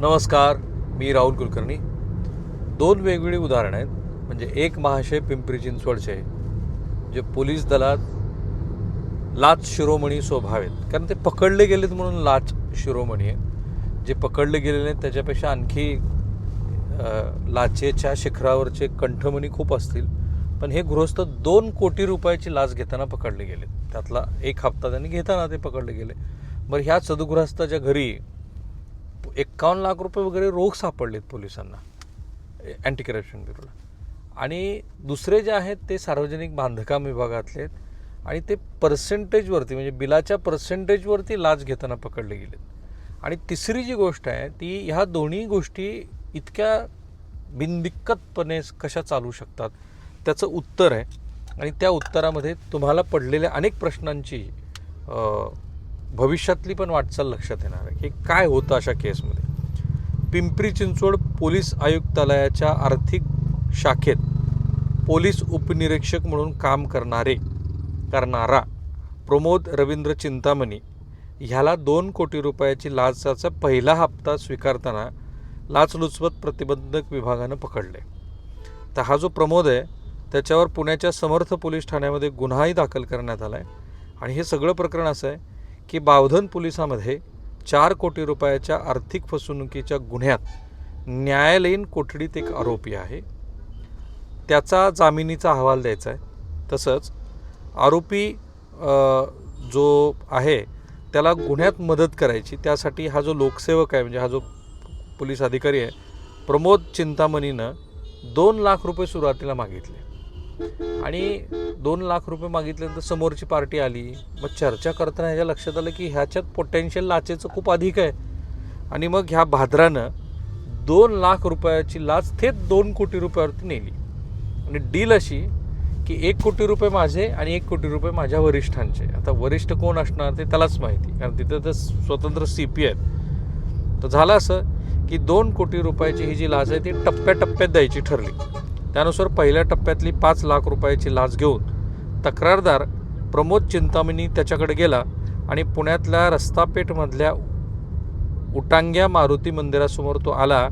नमस्कार मी राहुल कुलकर्णी. दोन वेगवेगळी उदाहरणं आहेत. म्हणजे एक महाशय पिंपरी चिंचवडचे जे पोलीस दलात लाच शिरोमणी स्वभाव आहेत. कारण ते पकडले गेलेत म्हणून लाच शिरोमणी आहे जे पकडले गेलेले आहेत त्याच्यापेक्षा आणखी लाचेच्या शिखरावरचे कंठमणी खूप असतील. पण हे गृहस्थ दोन कोटी रुपयाची लाच घेताना पकडले गेले त्यातला एक हप्ता त्यांनी घेताना ते पकडले गेले. बरं ह्या सदगृहस्थाच्या घरी एक्कावन्न लाख रुपये वगैरे रोख सापडलेत पोलिसांना अँटी करप्शन ब्युरोला. आणि दुसरे जे आहेत ते सार्वजनिक बांधकाम विभागातले आहेत आणि ते पर्सेंटेजवरती म्हणजे बिलाच्या पर्सेंटेजवरती लाच घेताना पकडले गेलेत. आणि तिसरी जी गोष्ट आहे ती ह्या दोन्ही गोष्टी इतक्या बिनदिक्कतपणे कशा चालू शकतात त्याचं उत्तर आहे. आणि त्या उत्तरामध्ये तुम्हाला पडलेल्या अनेक प्रश्नांची भविष्यातली पण वाटचाल लक्षात येणार आहे की काय होतं अशा केसमध्ये? पिंपरी चिंचवड पोलीस आयुक्तालयाच्या आर्थिक शाखेत पोलीस उपनिरीक्षक म्हणून काम करणारे करणारा प्रमोद रवींद्र चिंतामणी ह्याला दोन कोटी रुपयाची लाचाचा पहिला हप्ता स्वीकारताना लाचलुचपत प्रतिबंधक विभागानं पकडले. तर हा जो प्रमोद आहे त्याच्यावर पुण्याच्या समर्थ पोलीस ठाण्यामध्ये गुन्हाही दाखल करण्यात आला आहे आणि हे सगळं प्रकरण असं आहे की बावधन पोलिसामध्ये चार कोटी रुपयाच्या आर्थिक फसवणुकीच्या गुन्ह्यात न्यायालयीन कोठडीत एक आरोपी आहे. त्याचा जामिनीचा अहवाल द्यायचा आहे तसंच आरोपी जो आहे त्याला गुन्ह्यात मदत करायची. त्यासाठी हा जो लोकसेवक आहे म्हणजे हा जो पोलीस अधिकारी आहे प्रमोद चिंतामणीनं दोन लाख रुपये सुरुवातीला मागितले. आणि दोन लाख रुपये मागितले तर समोरची पार्टी आली. मग चर्चा करताना ह्याच्या लक्षात आलं की ह्याच्यात पोटेन्शियल लाचेचं खूप अधिक आहे. आणि मग ह्या भाद्रानं दोन लाख रुपयाची लाच थेट दोन कोटी रुपयावरती नेली. आणि डील अशी की एक कोटी रुपये माझे आणि एक कोटी रुपये माझ्या वरिष्ठांचे. आता वरिष्ठ कोण असणार ते त्यालाच माहिती. कारण तिथं तर स्वतंत्र सी पी आहेत. तर झालं असं की दोन कोटी रुपयाची ही जी लाच आहे ती टप्प्याटप्प्यात द्यायची ठरली. त्यानुसार पहिल्या टप्प्यातली पाच लाख रुपयाची लाच घेऊन तक्रारदार प्रमोद चिंतामणी त्याच्याकडे गेला आणि पुण्यातल्या रस्तापेठमधल्या उटांग्या मारुती मंदिरासमोर तो आला.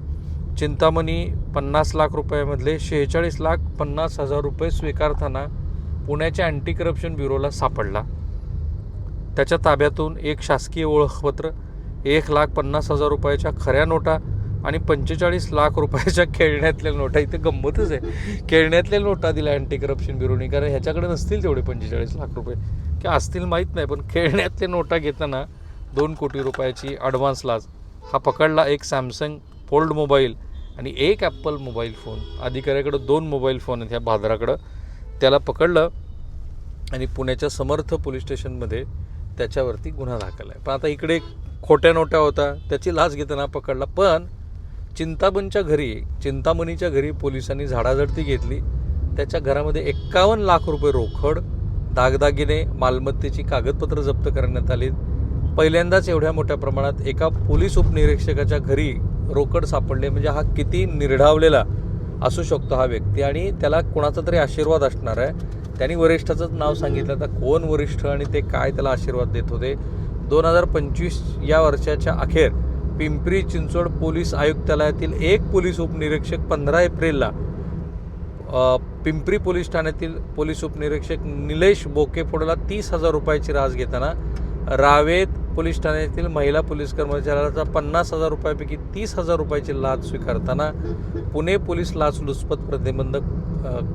चिंतामणी पन्नास लाख रुपयामधले शेहेचाळीस लाख पन्नास हजार रुपये स्वीकारताना पुण्याच्या अँटी करप्शन ब्युरोला सापडला. त्याच्या ताब्यातून एक शासकीय ओळखपत्र एक लाख पन्नास हजार रुपयाच्या खऱ्या नोटा आणि पंचेचाळीस लाख रुपयाच्या खेळण्यातल्या नोटा इथे गंमतच आहे. खेळण्यातल्या नोटा दिल्या अँटी करप्शन ब्युरोने कारण ह्याच्याकडे नसतील तेवढे पंचेचाळीस लाख रुपये. की असतील माहीत नाही पण खेळण्यातल्या नोटा घेताना दोन कोटी रुपयाची ॲडव्हान्स लाच. हा पकडला एक सॅमसंग फोल्ड मोबाईल आणि एक ॲपल मोबाईल फोन अधिकाऱ्याकडं दोन मोबाईल फोन आहेत ह्या भादराकडं. त्याला पकडलं आणि पुण्याच्या समर्थ पोलीस स्टेशनमध्ये त्याच्यावरती गुन्हा दाखल आहे. पण आता इकडे खोट्या नोट्या होता त्याची लाच घेताना पकडला. पण चिंताबनच्या घरी चिंतामणीच्या घरी पोलिसांनी झाडाझडती घेतली. त्याच्या घरामध्ये एक्कावन्न लाख रुपये रोकड दागदागिने मालमत्तेची कागदपत्र जप्त करण्यात आली पहिल्यांदाच एवढ्या मोठ्या प्रमाणात एका पोलीस उपनिरीक्षकाच्या घरी रोकड सापडले. म्हणजे हा किती निर्ढावलेला असू शकतो हा व्यक्ती आणि त्याला कोणाचा तरी आशीर्वाद असणार आहे. त्यांनी वरिष्ठाचंच नाव सांगितलं. तर कोण वरिष्ठ आणि ते काय त्याला आशीर्वाद देत होते? दोन हजार पंचवीस या वर्षाच्या अखेर पिंपरी चिंचवड पोलीस आयुक्तालयातील एक पोलीस उपनिरीक्षक पंधरा एप्रिलला पिंपरी पोलीस ठाण्यातील पोलीस उपनिरीक्षक निलेश बोकेफोडला तीस हजार रुपयाची रास घेताना रावेत पोलीस ठाण्यातील महिला पोलीस कर्मचाऱ्याचा पन्नास हजार रुपयापैकी तीस हजार रुपयाची लाच स्वीकारताना पुणे पोलीस लाचलुचपत प्रतिबंधक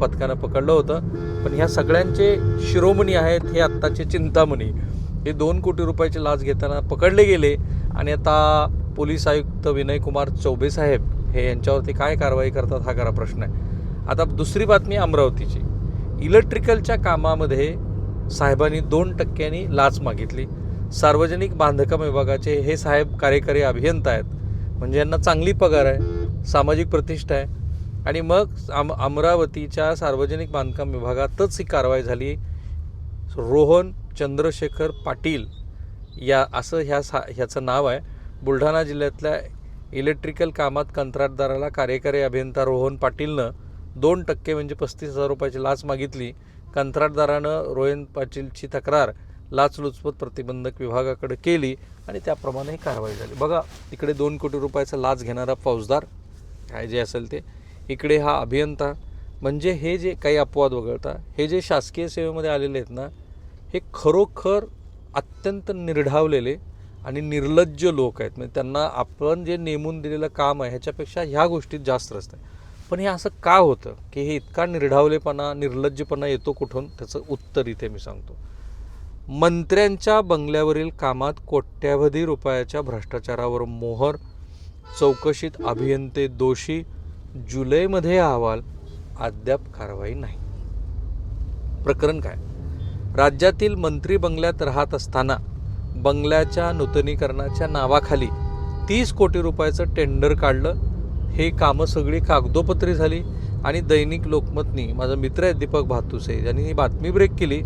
पथकानं पकडलं होतं. पण ह्या सगळ्यांचे शिरोमणी आहेत हे आत्ताचे चिंतामणी. हे दोन कोटी रुपयाची लाच घेताना पकडले गेले आणि आता पोलीस आयुक्त विनय कुमार चौबे साहेब हे यांच्यावरती काय कारवाई करतात हा खरा प्रश्न आहे. आता दुसरी बातमी अमरावतीची. इलेक्ट्रिकलच्या कामामध्ये साहेबांनी दोन टक्क्यांनी लाच मागितली. सार्वजनिक बांधकाम विभागाचे हे साहेब कार्यकारी अभियंता आहेत. म्हणजे यांना चांगली पगार आहे सामाजिक प्रतिष्ठा आहे. आणि मग आम अमरावतीच्या सार्वजनिक बांधकाम विभागातच ही कारवाई झाली. रोहन चंद्रशेखर पाटील या असं ह्या सा ह्याचं नाव आहे. बुलढाणा जिल्ह्यातल्या इलेक्ट्रिकल कामात कंत्राटदाराला कार्यकारी अभियंता रोहन पाटीलनं दोन टक्के म्हणजे पस्तीस हजार रुपयाची लाच मागितली. कंत्राटदारानं रोहन पाटीलची तक्रार लाचलुचपत प्रतिबंधक विभागाकडे केली आणि त्याप्रमाणे ही कारवाई झाली. बघा इकडे दोन कोटी रुपयाचा लाच घेणारा फौजदार काय जे असेल ते इकडे हा अभियंता. म्हणजे हे जे काही अपवाद वगळता हे जे शासकीय सेवेमध्ये आलेले आहेत ना हे खरोखर अत्यंत निर्ढावलेले आणि निर्लज्ज लोक आहेत. म्हणजे त्यांना आपण जे नेमून दिलेलं काम आहे ह्याच्यापेक्षा ह्या गोष्टीत जास्त रस्त आहे पण हे असं का होतं? की हे इतका निर्ढावलेपणा निर्लज्जपणा येतो कुठून? त्याचं उत्तर इथे मी सांगतो. मंत्र्यांच्या बंगल्यावरील कामात कोट्यावधी रुपयाच्या भ्रष्टाचारावर मोहर चौकशीत अभियंते दोषी जुलैमध्ये अहवाल अद्याप कारवाई नाही. प्रकरण काय? राज्यातील मंत्री बंगल्यात राहत असताना बंगल्याच्या नूतनीकरणाच्या नावाखाली तीस कोटी रुपयाचं टेंडर काढलं. हे कामं सगळी कागदोपत्री झाली आणि दैनिक लोकमतनी माझा मित्र आहे दीपक भातुसे यांनी ही बातमी ब्रेक केली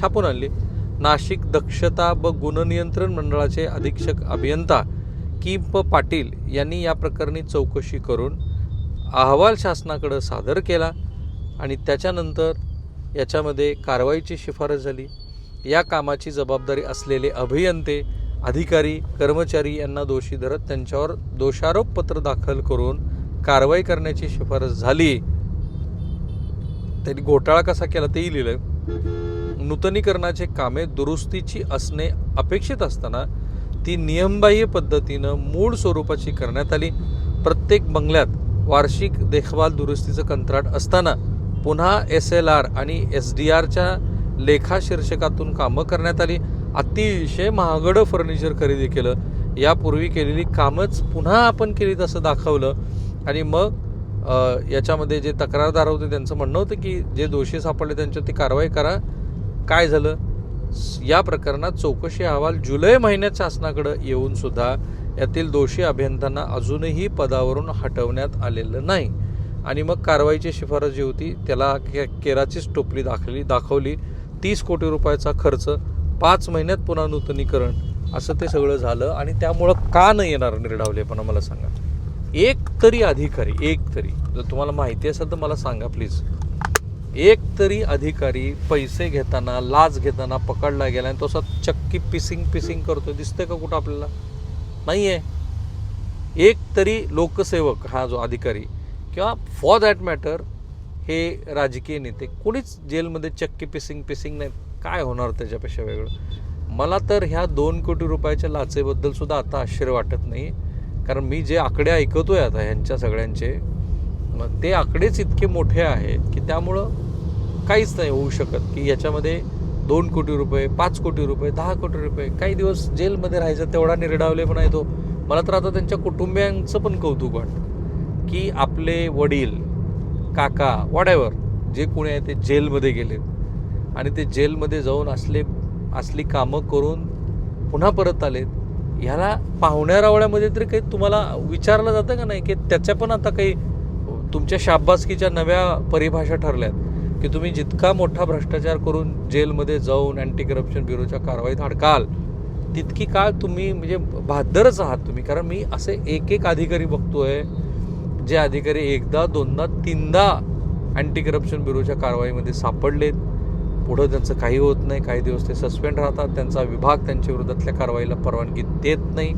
छापून आणली. नाशिक दक्षता व गुणनियंत्रण मंडळाचे अधीक्षक अभियंता की प पाटील यांनी या प्रकरणी चौकशी करून अहवाल शासनाकडं सादर केला आणि त्याच्यानंतर याच्यामध्ये कारवाईची शिफारस झाली. या कामाची जबाबदारी असलेले अभियंते अधिकारी कर्मचारी यांना दोषी धरत त्यांच्यावर दोषारोपपत्र दाखल करून कारवाई करण्याची शिफारस झाली. त्यांनी घोटाळा कसा केला तेही लिहिलं नूतनीकरणाचे कामे दुरुस्तीची असणे अपेक्षित असताना ती नियमबाह्य पद्धतीनं मूळ स्वरूपाची करण्यात आली. प्रत्येक बंगल्यात वार्षिक देखभाल दुरुस्तीचं कंत्राट असताना पुन्हा एस एल आर आणि एस डी आरच्या लेखा शीर्षकातून कामं करण्यात आली. अतिशय महागडं फर्निचर खरेदी केलं. यापूर्वी केलेली कामच पुन्हा आपण केली तसं दाखवलं. आणि मग याच्यामध्ये जे तक्रारदार होते त्यांचं म्हणणं होतं की जे दोषी सापडले त्यांच्यावरती कारवाई करा. काय झालं? या प्रकरणात चौकशी अहवाल जुलै महिन्यात शासनाकडं येऊन सुद्धा यातील दोषी अभियंत्यांना अजूनही पदावरून हटवण्यात आलेलं नाही. आणि मग कारवाईची शिफारस जी होती त्याला के केराचीच टोपली दाखवली दाखवली. तीस कोटी रुपयाचा खर्च पाच महिन्यात पुन्हा नूतनीकरण असं ते सगळं झालं आणि त्यामुळं का न येणार निर्डावलेपणा मला सांगा. एक तरी अधिकारी एक तरी जर तुम्हाला माहिती असेल तर मला सांगा प्लीज. एक तरी अधिकारी पैसे घेताना लाच घेताना पकडला गेला आणि तो असा चक्की पिसिंग पिसिंग करतोय. दिसतंय का कुठं आपल्याला? नाही आहे एक तरी लोकसेवक हा जो अधिकारी किंवा फॉर दॅट मॅटर हे राजकीय नेते कोणीच जेलमध्ये चक्की पिसिंग पिसिंग नाही. काय होणार त्याच्यापेक्षा वेगळं? मला तर ह्या दोन कोटी रुपयाच्या लाचेबद्दल सुद्धा आता आश्चर्य वाटत नाही. कारण मी जे आकडे ऐकतोय आता ह्यांच्या सगळ्यांचे मग ते आकडेच इतके मोठे आहेत की त्यामुळं काहीच नाही होऊ शकत की याच्यामध्ये दोन कोटी रुपये पाच कोटी रुपये दहा कोटी रुपये काही दिवस जेलमध्ये राहायचा तेवढा निर्डावलेपणा येतो मला तर आता त्यांच्या कुटुंबियांचं पण कौतुक वाटतं की आपले वडील काका वॉडेवर जे कोणी आहे ते जेलमध्ये गेले. आणि ते जेलमध्ये जाऊन असले असली कामं करून पुन्हा परत आलेत ह्याला पाहुण्या रावळ्यामध्ये तरी काही तुम्हाला विचारलं जातं का नाही? की त्याच्या पण आता काही तुमच्या शाबासकीच्या नव्या परिभाषा ठरल्यात. की तुम्ही जितका मोठा भ्रष्टाचार करून जेलमध्ये जाऊन अँटी करप्शन ब्युरोच्या कारवाईत अडकाल तितकी काळ तुम्ही म्हणजे भादरच आहात तुम्ही. कारण मी असे एक एक अधिकारी बघतोय जे अधिकारी एकदा दोनदा तीनदा अँटी करप्शन ब्युरोच्या कारवाईमध्ये सापडलेत. पुढं त्यांचं काही होत नाही काही दिवस ते सस्पेंड राहतात. त्यांचा विभाग त्यांच्या विरोधातल्या कारवाईला परवानगी देत नाही.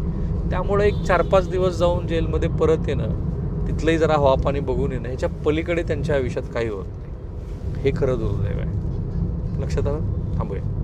त्यामुळे एक चार पाच दिवस जाऊन जेलमध्ये परत येणं तिथलंही जरा हवापाणी बघून येणं ह्याच्या पलीकडे त्यांच्या आयुष्यात काही होत नाही. हे खरं दुर्दैव आहे. लक्षात आलं? थांबूया.